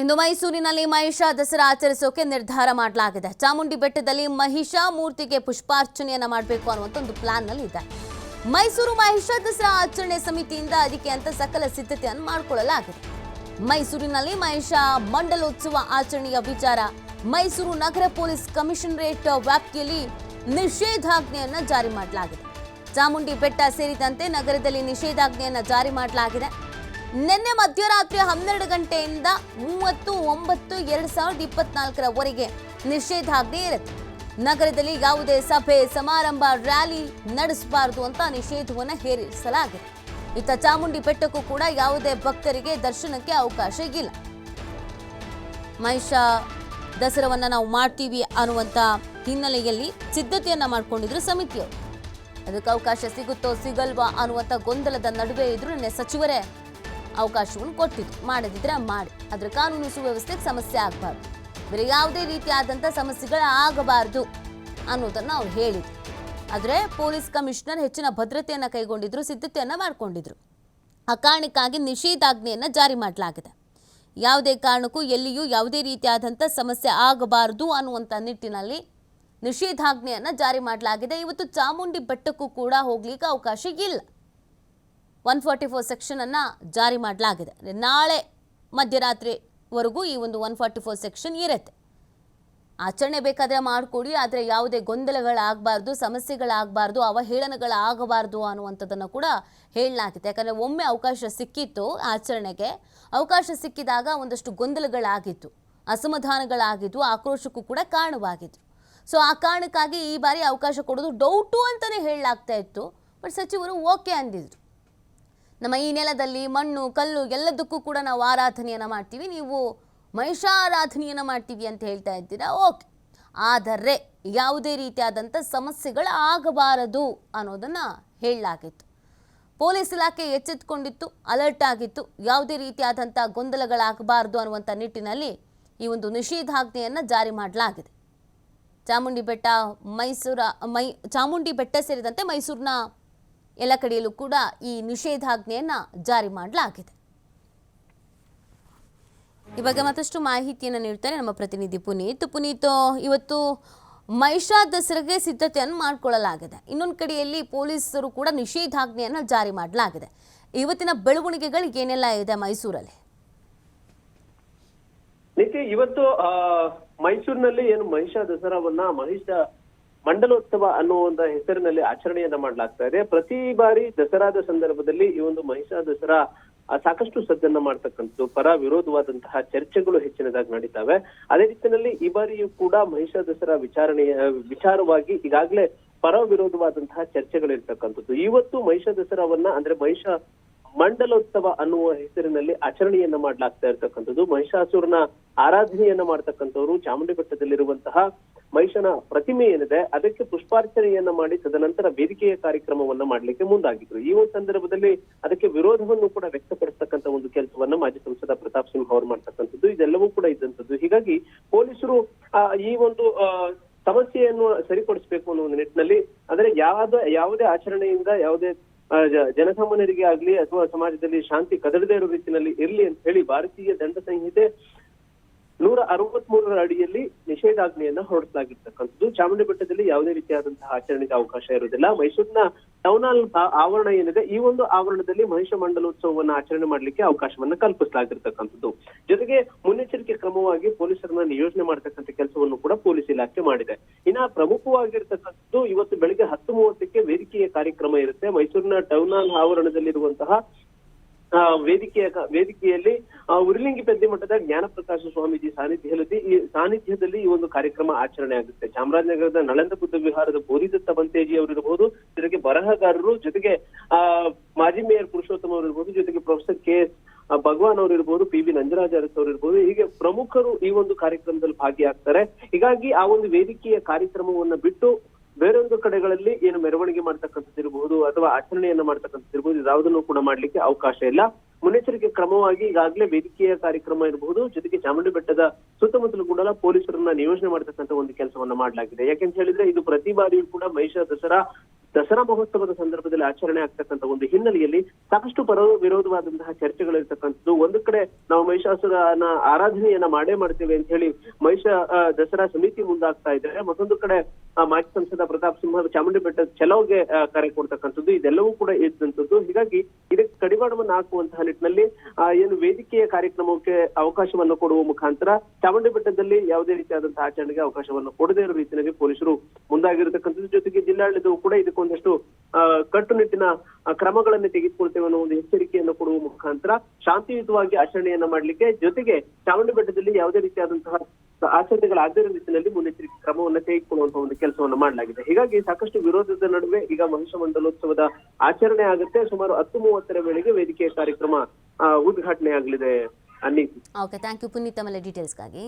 ಇಂದು ಮೈಸೂರಿನಲ್ಲಿ ಮಹಿಷ ದಸರಾ ಆಚರಿಸೋಕೆ ನಿರ್ಧಾರ ಮಾಡಲಾಗಿದೆ. ಚಾಮುಂಡಿ ಬೆಟ್ಟದಲ್ಲಿ ಮಹಿಷ ಮೂರ್ತಿಗೆ ಪುಷ್ಪಾರ್ಚನೆಯನ್ನು ಮಾಡಬೇಕು ಅನ್ನುವಂಥ ಒಂದು ಪ್ಲಾನ್ನಲ್ಲಿ ಇದೆ ಮೈಸೂರು ಮಹಿಷ ದಸರಾ ಆಚರಣೆ ಸಮಿತಿಯಿಂದ ಅದಕ್ಕೆ ಅಂತ ಸಕಲ ಸಿದ್ಧತೆಯನ್ನು ಮಾಡಿಕೊಳ್ಳಲಾಗಿದೆ. ಮೈಸೂರಿನಲ್ಲಿ ಮಹಿಷ ಮಂಡಲೋತ್ಸವ ಆಚರಣೆಯ ವಿಚಾರ, ಮೈಸೂರು ನಗರ ಪೊಲೀಸ್ ಕಮಿಷನರೇಟ್ ವ್ಯಾಪ್ತಿಯಲ್ಲಿ ನಿಷೇಧಾಜ್ಞೆಯನ್ನು ಜಾರಿ ಮಾಡಲಾಗಿದೆ. ಚಾಮುಂಡಿ ಬೆಟ್ಟ ಸೇರಿದಂತೆ ನಗರದಲ್ಲಿ ನಿಷೇಧಾಜ್ಞೆಯನ್ನು ಜಾರಿ ಮಾಡಲಾಗಿದೆ. ನಿನ್ನೆ ಮಧ್ಯರಾತ್ರಿ ಹನ್ನೆರಡು ಗಂಟೆಯಿಂದ ಮೂವತ್ತು ಒಂಬತ್ತು ಎರಡ್ ಸಾವಿರದ ಇಪ್ಪತ್ನಾಲ್ಕರವರೆಗೆ ನಿಷೇಧಾಜ್ಞೆ ಇರುತ್ತೆ. ನಗರದಲ್ಲಿ ಯಾವುದೇ ಸಭೆ, ಸಮಾರಂಭ, ರ್ಯಾಲಿ ನಡೆಸಬಾರದು ಅಂತ ನಿಷೇಧವನ್ನು ಹೇರಿಸಲಾಗಿದೆ. ಇತ್ತ ಚಾಮುಂಡಿ ಬೆಟ್ಟಕ್ಕೂ ಕೂಡ ಯಾವುದೇ ಭಕ್ತರಿಗೆ ದರ್ಶನಕ್ಕೆ ಅವಕಾಶ ಇಲ್ಲ. ಮಹಿಷ ದಸರಾವನ್ನ ನಾವು ಮಾಡ್ತೀವಿ ಅನ್ನುವಂಥ ಹಿನ್ನೆಲೆಯಲ್ಲಿ ಸಿದ್ಧತೆಯನ್ನ ಮಾಡ್ಕೊಂಡಿದ್ರು ಸಮಿತಿಯವರು. ಅದಕ್ಕೆ ಅವಕಾಶ ಸಿಗುತ್ತೋ, ಸಿಗಲ್ವಾ ಅನ್ನುವಂಥ ಗೊಂದಲದ ನಡುವೆ ಇದ್ರು ನಿನ್ನೆ ಸಚಿವರೇ. ಅವಕಾಶವನ್ನು ಕೊಟ್ಟಿತ್ತು ಮಾಡದಿದ್ರೆ ಮಾಡಿ. ಅದರ ಕಾನೂನು ಸುವ್ಯವಸ್ಥೆಗೆ ಸಮಸ್ಯೆ ಆಗಬಾರ್ದು. ಬೇರೆ ಯಾವುದೇ ರೀತಿಯಾದಂಥ ಸಮಸ್ಯೆಗಳು ಆಗಬಾರ್ದು ಅನ್ನೋದನ್ನು ಅವ್ರು ಹೇಳಿದ್ರು. ಆದರೆ ಪೊಲೀಸ್ ಕಮಿಷನರ್ ಹೆಚ್ಚಿನ ಭದ್ರತೆಯನ್ನು ಕೈಗೊಂಡಿದ್ರು, ಸಿದ್ಧತೆಯನ್ನು ಮಾಡಿಕೊಂಡಿದ್ರು. ಆ ಕಾರಣಕ್ಕಾಗಿ ನಿಷೇಧಾಜ್ಞೆಯನ್ನು ಜಾರಿ ಮಾಡಲಾಗಿದೆ. ಯಾವುದೇ ಕಾರಣಕ್ಕೂ ಎಲ್ಲಿಯೂ ಯಾವುದೇ ರೀತಿಯಾದಂಥ ಸಮಸ್ಯೆ ಆಗಬಾರದು ಅನ್ನುವಂಥ ನಿಟ್ಟಿನಲ್ಲಿ ನಿಷೇಧಾಜ್ಞೆಯನ್ನು ಜಾರಿ ಮಾಡಲಾಗಿದೆ. ಇವತ್ತು ಚಾಮುಂಡಿ ಬೆಟ್ಟಕ್ಕೂ ಕೂಡ ಹೋಗ್ಲಿಕ್ಕೆ ಅವಕಾಶ ಇಲ್ಲ. ಒನ್ ಫಾರ್ಟಿ ಫೋರ್ ಸೆಕ್ಷನನ್ನು ಜಾರಿ ಮಾಡಲಾಗಿದೆ. ನಾಳೆ ಮಧ್ಯರಾತ್ರಿವರೆಗೂ ಈ ಒಂದು ಒನ್ ಫಾರ್ಟಿ ಫೋರ್ ಸೆಕ್ಷನ್ ಇರುತ್ತೆ. ಆಚರಣೆ ಬೇಕಾದರೆ ಮಾಡಿಕೊಡಿ, ಆದರೆ ಯಾವುದೇ ಗೊಂದಲಗಳಾಗಬಾರ್ದು, ಸಮಸ್ಯೆಗಳಾಗಬಾರ್ದು, ಅವಹೇಳನಗಳಾಗಬಾರ್ದು ಅನ್ನುವಂಥದ್ದನ್ನು ಕೂಡ ಹೇಳಲಾಗಿದೆ. ಯಾಕಂದರೆ ಒಮ್ಮೆ ಅವಕಾಶ ಸಿಕ್ಕಿತ್ತು ಆಚರಣೆಗೆ. ಅವಕಾಶ ಸಿಕ್ಕಿದಾಗ ಒಂದಷ್ಟು ಗೊಂದಲಗಳಾಗಿತ್ತು, ಅಸಮಾಧಾನಗಳಾಗಿದ್ದು, ಆಕ್ರೋಶಕ್ಕೂ ಕೂಡ ಕಾರಣವಾಗಿತ್ತು. ಸೊ ಆ ಕಾರಣಕ್ಕಾಗಿ ಈ ಬಾರಿ ಅವಕಾಶ ಕೊಡೋದು ಡೌಟು ಅಂತಲೇ ಹೇಳಲಾಗ್ತಾ ಇತ್ತು. ಬಟ್ ಸಚಿವರು ಓಕೆ ಅಂದಿದ್ರು. ನಮ್ಮ ಈ ನೆಲದಲ್ಲಿ ಮಣ್ಣು, ಕಲ್ಲು ಎಲ್ಲದಕ್ಕೂ ಕೂಡ ನಾವು ಆರಾಧನೆಯನ್ನು ಮಾಡ್ತೀವಿ. ನೀವು ಮಹಿಷಾರಾಧನೆಯನ್ನು ಮಾಡ್ತೀವಿ ಅಂತ ಹೇಳ್ತಾ ಇದ್ದೀರಾ? ಓಕೆ. ಆದರೆ ಯಾವುದೇ ರೀತಿಯಾದಂಥ ಸಮಸ್ಯೆಗಳು ಆಗಬಾರದು ಅನ್ನೋದನ್ನು ಹೇಳಲಾಗಿತ್ತು. ಪೊಲೀಸ್ ಇಲಾಖೆ ಎಚ್ಚೆತ್ತುಕೊಂಡಿತ್ತು ಅಲರ್ಟ್ ಆಗಿತ್ತು. ಯಾವುದೇ ರೀತಿಯಾದಂಥ ಗೊಂದಲಗಳಾಗಬಾರದು ಅನ್ನುವಂಥ ನಿಟ್ಟಿನಲ್ಲಿ ಈ ಒಂದು ನಿಷೇಧಾಜ್ಞೆಯನ್ನು ಜಾರಿ ಮಾಡಲಾಗಿದೆ. ಚಾಮುಂಡಿ ಬೆಟ್ಟ ಮೈಸೂರ ಮೈ ಚಾಮುಂಡಿ ಬೆಟ್ಟ ಸೇರಿದಂತೆ ಮೈಸೂರಿನ ಎಲ್ಲ ಕಡೆಯಲ್ಲೂ ಕೂಡ ಈ ನಿಷೇಧಾಜ್ಞೆಯನ್ನು ಜಾರಿ ಮಾಡಲಾಗಿದೆ. ಬಗ್ಗೆ ಮತ್ತಷ್ಟು ಮಾಹಿತಿಯನ್ನು ನೀಡ್ತಾರೆ ನಮ್ಮ ಪ್ರತಿನಿಧಿ ಪುನೀತ್. ಪುನೀತ್, ಇವತ್ತು ಮಹಿಷಾ ದಸರಾಗೆ ಸಿದ್ಧತೆಯನ್ನು ಮಾಡಿಕೊಳ್ಳಲಾಗಿದೆ. ಇನ್ನೊಂದು ಕಡೆಯಲ್ಲಿ ಪೊಲೀಸರು ಕೂಡ ನಿಷೇಧಾಜ್ಞೆಯನ್ನು ಜಾರಿ ಮಾಡಲಾಗಿದೆ. ಇವತ್ತಿನ ಬೆಳವಣಿಗೆಗಳು ಏನೆಲ್ಲ ಇದೆ ಮೈಸೂರಲ್ಲಿ? ನಿತ್ಯ ಇವತ್ತು ಮೈಸೂರಿನಲ್ಲಿ ಏನು ಮಹಿಷಾ ದಸರಾವನ್ನ ಮಹಿಷ ಮಂಡಲೋತ್ಸವ ಅನ್ನೋ ಒಂದು ಹೆಸರಿನಲ್ಲಿ ಆಚರಣೆಯನ್ನ ಮಾಡಲಾಗ್ತಾ ಇದೆ. ಪ್ರತಿ ಬಾರಿ ದಸರಾದ ಸಂದರ್ಭದಲ್ಲಿ ಈ ಒಂದು ಮಹಿಷ ದಸರಾ ಸಾಕಷ್ಟು ಸದ್ದನ್ನ ಮಾಡ್ತಕ್ಕಂಥದ್ದು, ಪರ ವಿರೋಧವಾದಂತಹ ಚರ್ಚೆಗಳು ಹೆಚ್ಚಿನದಾಗಿ ನಡೀತಾವೆ. ಅದೇ ರೀತಿಯಲ್ಲಿ ಈ ಬಾರಿಯೂ ಕೂಡ ಮಹಿಷ ದಸರಾ ವಿಚಾರಣೆಯ, ವಿಚಾರವಾಗಿ ಈಗಾಗಲೇ ಪರ ವಿರೋಧವಾದಂತಹ ಚರ್ಚೆಗಳಿರ್ತಕ್ಕಂಥದ್ದು. ಇವತ್ತು ಮಹಿಷ ದಸರಾವನ್ನ, ಅಂದ್ರೆ ಮಹಿಷ ಮಂಡಲೋತ್ಸವ ಅನ್ನುವ ಹೆಸರಿನಲ್ಲಿ ಆಚರಣೆಯನ್ನ ಮಾಡ್ಲಾಗ್ತಾ ಇರ್ತಕ್ಕಂಥದ್ದು. ಮಹಿಷಾಸುರನ ಆರಾಧನೆಯನ್ನ ಮಾಡ್ತಕ್ಕಂಥವ್ರು ಚಾಮುಂಡಿ ಬೆಟ್ಟದಲ್ಲಿರುವಂತಹ ಮಹಿಷನ ಪ್ರತಿಮೆ ಏನಿದೆ, ಅದಕ್ಕೆ ಪುಷ್ಪಾರ್ಚನೆಯನ್ನ ಮಾಡಿ ತದನಂತರ ವೇದಿಕೆಯ ಕಾರ್ಯಕ್ರಮವನ್ನ ಮಾಡ್ಲಿಕ್ಕೆ ಮುಂದಾಗಿದ್ರು. ಈ ಒಂದು ಸಂದರ್ಭದಲ್ಲಿ ಅದಕ್ಕೆ ವಿರೋಧವನ್ನು ಕೂಡ ವ್ಯಕ್ತಪಡಿಸ್ತಕ್ಕಂಥ ಒಂದು ಕೆಲಸವನ್ನ ಮಾಜಿ ಸಂಸದ ಪ್ರತಾಪ್ ಸಿಂಹ ಅವರು ಮಾಡ್ತಕ್ಕಂಥದ್ದು. ಇದೆಲ್ಲವೂ ಕೂಡ ಇದ್ದಂಥದ್ದು. ಹೀಗಾಗಿ ಪೊಲೀಸರು ಈ ಒಂದು ಸಮಸ್ಯೆಯನ್ನು ಸರಿಪಡಿಸಬೇಕು ಅನ್ನೋ ಒಂದು ನಿಟ್ಟಿನಲ್ಲಿ, ಅಂದ್ರೆ ಯಾವ್ದ, ಯಾವುದೇ ಆಚರಣೆಯಿಂದ ಯಾವುದೇ ಜನಸಾಮಾನ್ಯರಿಗೆ ಆಗ್ಲಿ ಅಥವಾ ಸಮಾಜದಲ್ಲಿ ಶಾಂತಿ ಕದಡದೇ ಇರೋ ರೀತಿಯಲ್ಲಿ ಇರ್ಲಿ ಅಂತ ಹೇಳಿ ಭಾರತೀಯ ದಂಡ ಸಂಹಿತೆ ನೂರ ಅರವತ್ ಮೂರರ ಅಡಿಯಲ್ಲಿ ನಿಷೇಧಾಜ್ಞೆಯನ್ನ ಹೊರಡಿಸಲಾಗಿರ್ತಕ್ಕಂಥದ್ದು. ಚಾಮುಂಡಿ ಬೆಟ್ಟದಲ್ಲಿ ಯಾವುದೇ ರೀತಿಯಾದಂತಹ ಆಚರಣೆಗೆ ಅವಕಾಶ ಇರುವುದಿಲ್ಲ. ಮೈಸೂರಿನ ಟೌನ್ ಹಾಲ್ ಆವರಣ ಏನಿದೆ, ಈ ಒಂದು ಆವರಣದಲ್ಲಿ ಮಹಿಷ ಮಂಡಲೋತ್ಸವವನ್ನು ಆಚರಣೆ ಮಾಡಲಿಕ್ಕೆ ಅವಕಾಶವನ್ನ ಕಲ್ಪಿಸಲಾಗಿರ್ತಕ್ಕಂಥದ್ದು. ಜೊತೆಗೆ ಮುನ್ನೆಚ್ಚರಿಕೆ ಕ್ರಮವಾಗಿ ಪೊಲೀಸರನ್ನ ನಿಯೋಜನೆ ಮಾಡತಕ್ಕಂಥ ಕೆಲಸವನ್ನು ಕೂಡ ಪೊಲೀಸ್ ಇಲಾಖೆ ಮಾಡಿದೆ. ಇನ್ನ ಪ್ರಮುಖವಾಗಿರ್ತಕ್ಕಂಥದ್ದು ಇವತ್ತು ಬೆಳಿಗ್ಗೆ ಹತ್ತು ಮೂವತ್ತಕ್ಕೆ ವೇದಿಕೆಯ ಕಾರ್ಯಕ್ರಮ ಇರುತ್ತೆ. ಮೈಸೂರಿನ ಟೌನ್ ಹಾಲ್ ಆವರಣದಲ್ಲಿರುವಂತಹ ವೇದಿಕೆಯ ವೇದಿಕೆಯಲ್ಲಿ ಆ, ಉರಿಲಿಂಗಿ ಪೆದ್ದಿ ಮಠದ ಜ್ಞಾನಪ್ರಕಾಶ ಸ್ವಾಮೀಜಿ ಸಾನ್ನಿಧ್ಯದಲ್ಲಿ ಈ ಸಾನ್ನಿಧ್ಯದಲ್ಲಿ ಈ ಒಂದು ಕಾರ್ಯಕ್ರಮ ಆಚರಣೆ ಆಗುತ್ತೆ. ಚಾಮರಾಜನಗರದ ನಳಂದ ಬುದ್ಧ ವಿಹಾರದ ಬೋಧಿದತ್ತ ಬಂತೇಜಿ ಅವರಿರಬಹುದು ಜೊತೆಗೆ ಬರಹಗಾರರು ಜೊತೆಗೆ ಆ ಮಾಜಿ ಮೇಯರ್ ಪುರುಷೋತ್ತಮ ಅವರು ಇರ್ಬೋದು ಜೊತೆಗೆ ಪ್ರೊಫೆಸರ್ ಕೆ ಎಸ್ ಭಗವಾನ್ ಅವರು ಇರ್ಬೋದು ಪಿ ವಿ ನಂಜರಾಜ್ ಅರಸ್ ಅವರು ಇರ್ಬೋದು ಹೀಗೆ ಪ್ರಮುಖರು ಈ ಒಂದು ಕಾರ್ಯಕ್ರಮದಲ್ಲಿ ಭಾಗಿಯಾಗ್ತಾರೆ. ಹೀಗಾಗಿ ಆ ಒಂದು ವೇದಿಕೆಯ ಕಾರ್ಯಕ್ರಮವನ್ನ ಬಿಟ್ಟು ಬೇರೊಂದು ಕಡೆಗಳಲ್ಲಿ ಏನು ಮೆರವಣಿಗೆ ಮಾಡ್ತಕ್ಕಂಥದ್ದಿರಬಹುದು ಅಥವಾ ಆಚರಣೆಯನ್ನ ಮಾಡ್ತಕ್ಕಂಥದ್ದಿರಬಹುದು ಯಾವುದನ್ನು ಕೂಡ ಮಾಡ್ಲಿಕ್ಕೆ ಅವಕಾಶ ಇಲ್ಲ. ಮುನ್ನೆಚ್ಚರಿಕೆ ಕ್ರಮವಾಗಿ ಈಗಾಗಲೇ ವೇದಿಕೆಯ ಕಾರ್ಯಕ್ರಮ ಇರಬಹುದು ಜೊತೆಗೆ ಚಾಮುಂಡಿ ಬೆಟ್ಟದ ಸುತ್ತಮುತ್ತಲು ಕೂಡ ಪೊಲೀಸರನ್ನ ನಿಯೋಜನೆ ಮಾಡತಕ್ಕಂಥ ಒಂದು ಕೆಲಸವನ್ನ ಮಾಡಲಾಗಿದೆ. ಯಾಕೆಂತ ಹೇಳಿದ್ರೆ ಇದು ಪ್ರತಿ ಬಾರಿಯೂ ಕೂಡ ಮಹಿಷಾ ದಸರಾ ದಸರಾ ಮಹೋತ್ಸವದ ಸಂದರ್ಭದಲ್ಲಿ ಆಚರಣೆ ಆಗ್ತಕ್ಕಂಥ ಒಂದು ಹಿನ್ನೆಲೆಯಲ್ಲಿ ಸಾಕಷ್ಟು ಪರ ವಿರೋಧವಾದಂತಹ ಚರ್ಚೆಗಳಿರ್ತಕ್ಕಂಥದ್ದು. ಒಂದು ಕಡೆ ನಾವು ಮಹಿಷಾಸುರನ ಆರಾಧನೆಯನ್ನ ಮಾಡೇ ಮಾಡ್ತೇವೆ ಅಂತ ಹೇಳಿ ಮಹಿಷ ದಸರಾ ಸಮಿತಿ ಮುಂದಾಗ್ತಾ ಇದ್ದಾರೆ. ಮತ್ತೊಂದು ಕಡೆ ಮಾಜಿ ಸಂಸದ ಪ್ರತಾಪ್ ಸಿಂಹ ಚಾಮುಂಡಿ ಬೆಟ್ಟದ ಚಲೋಗೆ ಕರೆ ಕೊಡ್ತಕ್ಕಂಥದ್ದು ಇದೆಲ್ಲವೂ ಕೂಡ ಇದ್ದಂಥದ್ದು. ಹೀಗಾಗಿ ಇದಕ್ಕೆ ಕಡಿವಾಣವನ್ನು ಹಾಕುವಂತಹ ನಿಟ್ಟಿನಲ್ಲಿ ಏನು ವೇದಿಕೆಯ ಕಾರ್ಯಕ್ರಮಕ್ಕೆ ಅವಕಾಶವನ್ನು ಕೊಡುವ ಮುಖಾಂತರ ಚಾಮುಂಡಿ ಬೆಟ್ಟದಲ್ಲಿ ಯಾವುದೇ ರೀತಿಯಾದಂತಹ ಆಚರಣೆಗೆ ಅವಕಾಶವನ್ನು ಕೊಡದೇ ಇರೋ ರೀತಿಯಲ್ಲಿ ಪೊಲೀಸರು ಮುಂದಾಗಿರತಕ್ಕಂಥದ್ದು. ಜೊತೆಗೆ ಜಿಲ್ಲಾಡಳಿತವು ಕೂಡ ಇದಕ್ಕೊಂದಷ್ಟು ಕಟ್ಟುನಿಟ್ಟಿನ ಕ್ರಮಗಳನ್ನು ತೆಗೆದುಕೊಳ್ತೇವೆ ಅನ್ನೋ ಒಂದು ಎಚ್ಚರಿಕೆಯನ್ನು ಕೊಡುವ ಮುಖಾಂತರ ಶಾಂತಿಯುತವಾಗಿ ಆಚರಣೆಯನ್ನ ಮಾಡಲಿಕ್ಕೆ ಜೊತೆಗೆ ಚಾಮುಂಡಿ ಬೆಟ್ಟದಲ್ಲಿ ಯಾವುದೇ ರೀತಿಯಾದಂತಹ ಆಚರಣೆಗಳಾಗದೇ ಆಗದಿರೋ ನಿಟ್ಟಿನಲ್ಲಿ ಮುನ್ನೆಚ್ಚರಿಕೆ ಕ್ರಮವನ್ನು ತೆಗೆದುಕೊಳ್ಳುವಂತಹ ಒಂದು ಕೆಲಸವನ್ನು ಮಾಡಲಾಗಿದೆ. ಹೀಗಾಗಿ ಸಾಕಷ್ಟು ವಿರೋಧದ ನಡುವೆ ಈಗ ಮಹಿಷ ಮಂಡಲೋತ್ಸವದ ಆಚರಣೆ ಆಗುತ್ತೆ. ಸುಮಾರು ಹತ್ತು ಮೂವತ್ತರ ವೇಳೆಗೆ ವೇದಿಕೆಯ ಕಾರ್ಯಕ್ರಮ ಉದ್ಘಾಟನೆ ಆಗಲಿದೆ ಅನ್ನಿ ಓಕೆ ಥ್ಯಾಂಕ್ ಯು ಪುನೀತ್ ಆಮೇಲೆ ಡೀಟೇಲ್ಸ್ಗಾಗಿ